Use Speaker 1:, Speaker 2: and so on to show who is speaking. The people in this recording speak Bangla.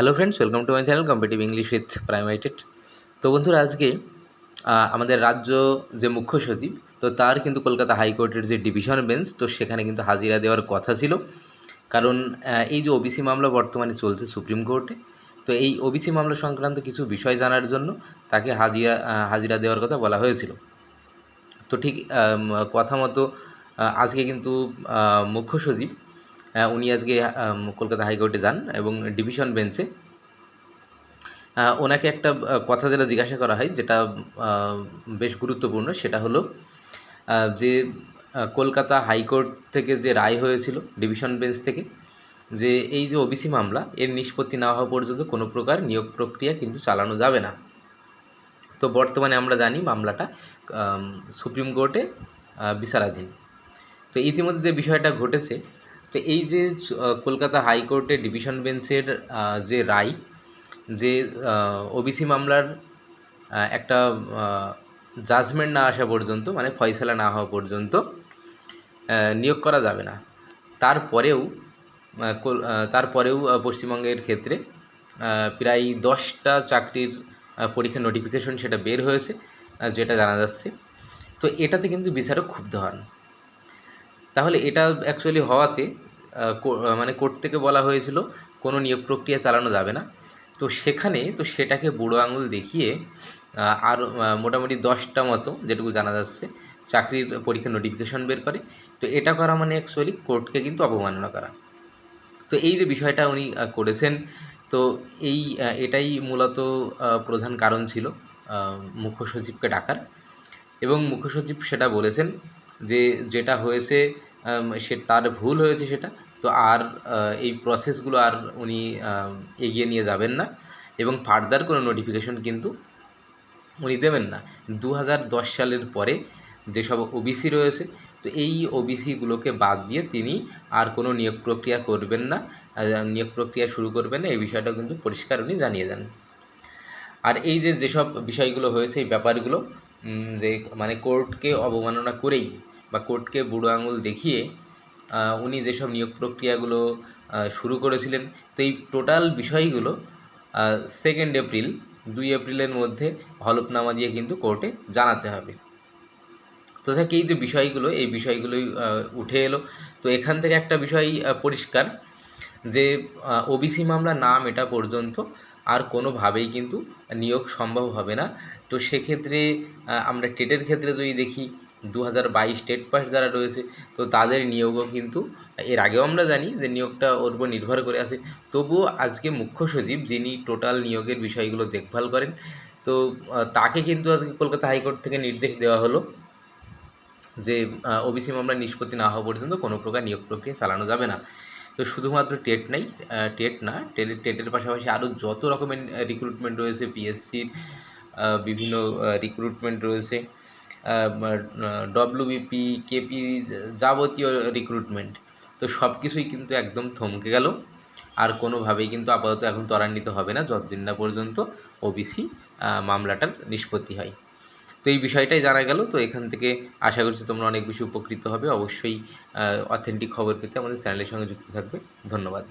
Speaker 1: Hello friends welcome to my channel competitive English with প্রাইমাইটেড তো বন্ধুরা, আজকে আমাদের রাজ্য যে মুখ্য সচিব, তো তার কিন্তু কলকাতা হাইকোর্টের যে ডিভিশন বেঞ্চ তো সেখানে কিন্তু হাজিরা দেওয়ার কথা ছিল। কারণ এই যে ওবিসি মামলা বর্তমানে চলছে সুপ্রিম কোর্টে তো এই ওবিসি মামলা সংক্রান্ত কিছু বিষয় জানার জন্য তাকে হাজিরা হাজিরা দেওয়ার কথা বলা হয়েছিল। তো ঠিক কথা মতো আজকে কিন্তু মুখ্য সচিব উনি আজকে কলকাতা হাইকোর্টে যান এবং ডিভিশন বেঞ্চে ওনাকে একটা কথা যেটা জিজ্ঞাসা করা হয়, যেটা বেশ গুরুত্বপূর্ণ, সেটা হলো যে কলকাতা হাইকোর্ট থেকে যে রায় হয়েছিল, ডিভিশন বেঞ্চ থেকে, যে এই যে ওবিসি মামলা, এর নিষ্পত্তি না হওয়া পর্যন্ত কোনো প্রকার নিয়োগ প্রক্রিয়া কিন্তু চালানো যাবে না। তো বর্তমানে আমরা জানি মামলাটা সুপ্রিম কোর্টে বিচারাধীন। তো ইতিমধ্যে যে বিষয়টা ঘটেছে তো এই যে কলকাতা হাইকোর্টে ডিভিশন বেঞ্চের যে রায়, যে ওবিসি মামলার একটা জাজমেন্ট না আসা পর্যন্ত মানে ফয়সালা না হওয়া পর্যন্ত নিয়োগ করা যাবে না। তারপরেও তারপরেও পশ্চিমবঙ্গের ক্ষেত্রে প্রায় দশটা চাকরির পরীক্ষা নোটিফিকেশন সেটা বের হয়েছে যেটা জানা যাচ্ছে। তো এটাতে কিন্তু বিচারক ক্ষুব্ধ হন। তাহলে এটা অ্যাকচুয়ালি হওয়াতে মানে কোর্ট থেকে বলা হয়েছিল, কোনো নিয়োগ প্রক্রিয়া চালানো যাবে না। তো সেখানে, তো সেটাকে বুড়ো আঙুল দেখিয়ে আর মোটামুটি দশটা মতো, যেটুকু জানা যাচ্ছে, চাকরির পরীক্ষার নোটিফিকেশন বের করে। তো এটা করা মানে অ্যাকচুয়ালি কোর্টকে কিন্তু অবমাননা করা। তো এই যে বিষয়টা উনি করেছেন, তো এই এটাই মূলত প্রধান কারণ ছিল মুখ্য সচিবকে ডাকার। এবং মুখ্য সচিব সেটা বলেছেন যে যেটা হয়েছে সে তার ভুল হয়েছে সেটা, তো আর এই প্রসেসগুলো আর উনি এগিয়ে নিয়ে যাবেন না এবং ফার্দার কোনো নোটিফিকেশন কিন্তু উনি দেবেন না। দু সালের পরে যেসব ওবিসি রয়েছে, তো এই ওবিসিগুলোকে বাদ দিয়ে তিনি আর কোনো নিয়োগ প্রক্রিয়া করবেন না নিয়োগ প্রক্রিয়া শুরু করবেন না, এই বিষয়টা কিন্তু পরিষ্কার উনি জানিয়ে দেন। আর এই যে যেসব বিষয়গুলো হয়েছে, এই ব্যাপারগুলো যে মানে কোর্টকে অবমাননা করেই বা কোর্টকে বুড়ো আঙুল দেখিয়ে উনি যেসব নিয়োগ প্রক্রিয়াগুলো শুরু করেছিলেন, তো এই টোটাল বিষয়গুলো সেকেন্ড এপ্রিল দুই এপ্রিলের মধ্যে হলফনামা দিয়ে কিন্তু কোর্টে জানাতে হবে। তো থেকে এই যে বিষয়গুলো, এই বিষয়গুলোই উঠে এলো। তো এখান থেকে একটা বিষয় পরিষ্কার যে ওবিসি মামলা না মেটা পর্যন্ত আর কোনোভাবেই কিন্তু নিয়োগ সম্ভব হবে না। তো সেক্ষেত্রে আমরা টেটের ক্ষেত্রে যদি দেখি দু হাজার বাইশ টেট পাস যারা রয়েছে, তো তাদের নিয়োগও কিন্তু এর আগেও আমরা জানি যে নিয়োগটা ওর উপর নির্ভর করে আছে। তবুও আজকে মুখ্য সচিব যিনি টোটাল নিয়োগের বিষয়গুলো দেখভাল করেন, তো তাকে কিন্তু আজকে কলকাতা হাইকোর্ট থেকে নির্দেশ দেওয়া হলো যে ওবিসি মামলা নিষ্পত্তি না হওয়া পর্যন্ত কোনো প্রকার নিয়োগ প্রক্রিয়া চালানো যাবে না। তো শুধুমাত্র টেট নাই টেট না, টেট, টেটের পাশাপাশি আরও যত রকমের রিক্রুটমেন্ট রয়েছে পিএসসির বিভিন্ন রিক্রুটমেন্ট রয়েছে। ডব্লিউবিপি কেপি যাবতীয় রিক্রুটমেন্ট তো সব কিছুই কিন্তু একদম থমকে গেল। আর কোনোভাবেই কিন্তু আপাতত এখন ত্বরান্বিত হবে না, যতদিন না পর্যন্ত ওবিসি মামলাটার নিষ্পত্তি হয়। তো এই বিষয়টাই জানা গেল। তো এখান থেকে আশা করছি তোমরা অনেক বেশি উপকৃত হবে। অবশ্যই অথেন্টিক খবর পেতে আমাদের চ্যানেলের সঙ্গে যুক্ত থাকবে। ধন্যবাদ।